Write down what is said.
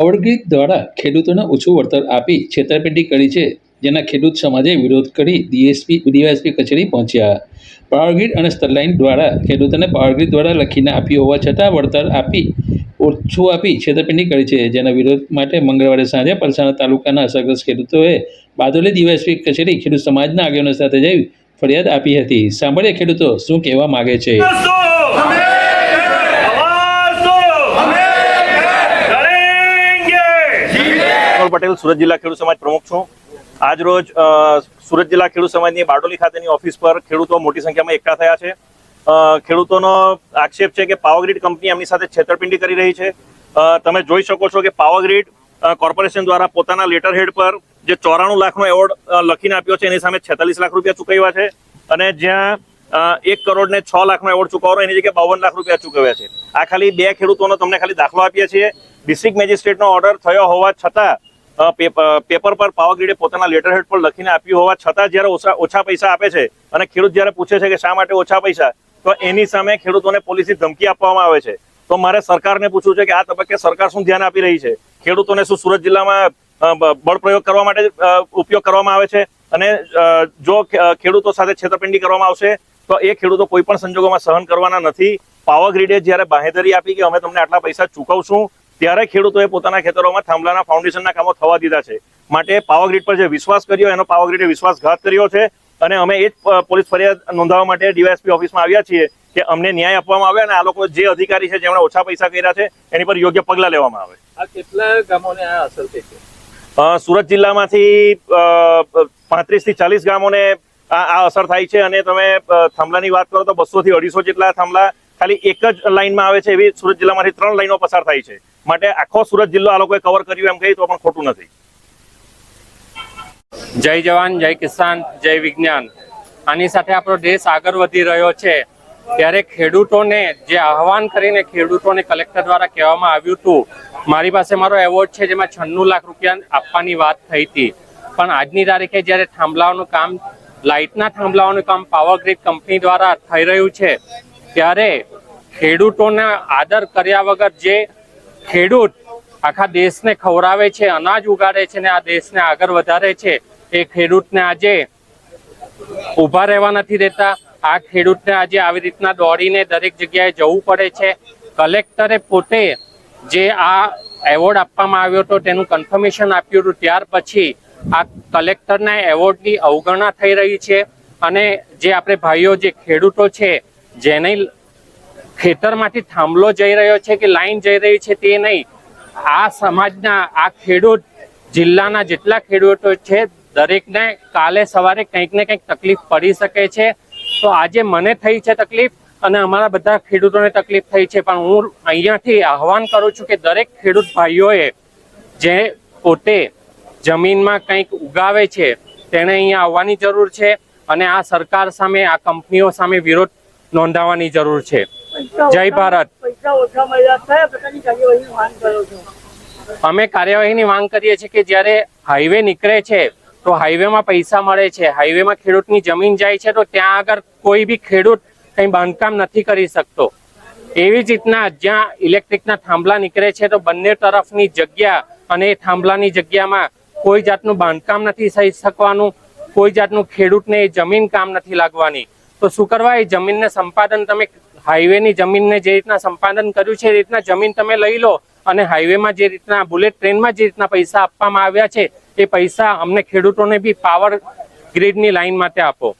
Power Grid દ્વારા ખેડૂતોને ઓછું વળતર આપી છેતરપિંડી કરી છે, જેના ખેડૂત સમાજે વિરોધ કરી ડીએસપી, ડીવાયએસપી કચેરી પહોંચ્યા. પાવરગ્રીડ અને સ્ટરલાઇન દ્વારા ખેડૂતોને પાવરગ્રીડ દ્વારા લખીને આપ્યું હોવા છતાં વળતર આપી, ઓછું આપી છેતરપિંડી કરી છે, જેના વિરોધ માટે મંગળવારે સાંજે પલસાણા તાલુકાના અસરગ્રસ્ત ખેડૂતોએ બાદોલી ડીવાયએસપી કચેરી ખેડૂત સમાજના આગેવાનો સાથે જઈ ફરિયાદ આપી હતી. સાંભળીએ ખેડૂતો શું કહેવા માગે છે. કમલ પટેલ, સુરત જિલ્લા ખેડૂત સમાજ પ્રમુખ છું. આજ રોજ સુરત જિલ્લા ખેડૂત સમાજની બારડોલી ખાતેની ઓફિસ પર ખેડૂતો મોટી સંખ્યામાં એકઠા થયા છે. ખેડૂતોનો આક્ષેપ છે કે પાવરગ્રીડ કંપની એમની સાથે છેતરપિંડી કરી રહી છે. તમે જોઈ શકો છો કે પાવરગ્રીડ કોર્પોરેશન દ્વારા પોતાના લેટર હેડ પર જે ચોરાણું લાખનો એવોર્ડ લખીને આપ્યો છે, એની સામે છેતાલીસ લાખ રૂપિયા ચૂકવ્યા છે. અને જ્યાં એક કરોડ ને છ લાખનો એવોર્ડ ચૂકવવાનો, એની જગ્યાએ બાવન લાખ રૂપિયા ચૂકવ્યા છે. આ ખાલી બે ખેડૂતોનો તમને ખાલી દાખલો આપીએ છીએ. ડિસ્ટ્રિક્ટ મેજિસ્ટ્રેટનો ઓર્ડર થયો હોવા છતાં પેપર પર પાવરગ્રીડે પોતાના લેટર હેડ પર લખીને આપ્યું હોવા છતાં જ્યારે ઓછા ઓછા પૈસા આપે છે અને ખેડૂત જ્યારે પૂછે છે કે શા માટે ઓછા પૈસા, તો એની સામે ખેડૂતોને પોલીસની ધમકી આપવામાં આવે છે. તો મારે સરકારને પૂછવું છે કે આ તબક્કે સરકાર શું ધ્યાન આપી રહી છે? ખેડૂતોને શું સુરત જિલ્લામાં બળપ્રયોગ બળ પ્રયોગ કરવા માટે ઉપયોગ કરવામાં આવે છે? અને જો ખેડૂતો સાથે છેતરપિંડી કરવામાં આવશે, તો એ ખેડૂતો કોઈ પણ સંજોગોમાં સહન કરવાના નથી. પાવર ગ્રીડે જ્યારે બાહેધરી આપી કે અમે તમને આટલા પૈસા ચૂકવશું ત્યારે ખેડૂતોએ પોતાના ખેતરોમાં થાંભલાના ફાઉન્ડેશનના કામો થવા દીધા છે. માટે પાવરગ્રીડ પર જે વિશ્વાસ કર્યો એનો પાવરગ્રીડે વિશ્વાસઘાત કર્યો છે અને અમે એ જ પોલીસ ફરિયાદ નોંધાવવા માટે ડીવાયએસપી ઓફિસમાં આવ્યા છીએ કે અમને ન્યાય આપવામાં આવે અને આ લોકો જે અધિકારી છે જેમણે ઓછા પૈસા કર્યા છે એની પર યોગ્ય પગલાં લેવામાં આવે. આ કેટલા ગામોને આ અસર થઈ છે? સુરત જિલ્લામાંથી પાંત્રીસથી ચાલીસ ગામોને આ આ અસર થાય છે અને તમે થાંભલાની વાત કરો તો બસો થી અઢીસો જેટલા થાંભલા ખાલી એક જ લાઇનમાં આવે છે એવી સુરત જિલ્લામાંથી ત્રણ લાઈનો પસાર થાય છે. માટે આખો સુરત જિલ્લો આ લોકોએ કવર કર્યું, એમ કહી તો પણ ખોટું નથી. જય જવાન, જય કિસાન, જય વિજ્ઞાન. આની સાથે આપણો દેશ આગળ વધી રહ્યો છે. ત્યારે ખેડૂતોને જે આહવાન કરીને ખેડૂતોને કલેક્ટર દ્વારા કહેવામાં આવ્યું હતું, મારી પાસે મારો એવોર્ડ છે જેમાં છન્નું લાખ રૂપિયા આપવાની વાત થઈ હતી. પણ આજની તારીખે જ્યારે થાંભલાઓનું કામ, લાઇટના થાંભલાઓનું કામ પાવર ગ્રીડ કંપની દ્વારા થઈ રહ્યું છે, ત્યારે ખેડૂતોના આદર કર્યા વગર જે ખેડૂત આખા દેશને ખવડાવે છે, અનાજ ઉગાડે છે ને આ દેશને આગળ વધારે છે. એ ખેડૂતને આજે ઊભા રહેવા નથી દેતા. આ ખેડૂતને આજે આવી રીતના દોડીને દરેક જગ્યાએ જવું પડે છે. કલેક્ટરે પોતે જે આ એવોર્ડ આપવામાં આવ્યો હતો તેનું કન્ફર્મેશન આપ્યું હતું. ત્યાર પછી આ કલેક્ટરના એવોર્ડની અવગણના થઈ રહી છે. અને જે આપણે ભાઈઓ, જે ખેડૂતો છે, જેને ખેતરમાંથી થાંભલો જઈ રહ્યો છે કે લાઈન જઈ રહી છે તે નહીં. આ સમાજના, આ ખેડૂત, જિલ્લાના જેટલા ખેડૂતો છે, દરેકને કાલે સવારે કંઈક ને કંઈક તકલીફ પડી શકે છે. તો આજે મને થઈ છે તકલીફ અને અમારા બધા ખેડૂતોને તકલીફ થઈ છે. પણ હું અહીંયાથી આહવાન કરું છું કે દરેક ખેડૂત ભાઈઓએ જે પોતે જમીનમાં કંઈક ઉગાવે છે, તેણે અહીંયા આવવાની જરૂર છે અને આ સરકાર સામે, આ કંપનીઓ સામે વિરોધ નોંધાવવાની જરૂર છે. જય ભારત. અમે કાર્યવાહીની માંગ કરીએ છીએ કે જ્યારે હાઈવે નીકળે છે તો હાઈવેમાં પૈસા મળે છે. હાઈવેમાં ખેડૂતની જમીન જાય છે તો ત્યાં આગળ કોઈ બી ખેડૂત કંઈ બાંધકામ નથી કરી શકતો. એવી જ રીતના જ્યાં ઇલેક્ટ્રિકના થાંભલા નીકળે છે તો બંને તરફની જગ્યા અને એ થાંભલાની જગ્યામાં કોઈ જાતનું બાંધકામ નથી થઈ શકવાનું કોઈ જાતનું ખેડૂતને જમીન કામ નથી લાગવાની. તો શું કરવા એ જમીનને સંપાદન તમે હાઈવેની જમીનને જે રીતના સંપાદન કર્યું છે, એ રીતના જમીન તમે લઈ લો અને હાઈવેમાં જે રીતના, બુલેટ ટ્રેનમાં જે રીતના પૈસા આપવામાં આવ્યા છે, એ પૈસા અમને ખેડૂતોને બી પાવર ગ્રીડની લાઈન માટે આપો.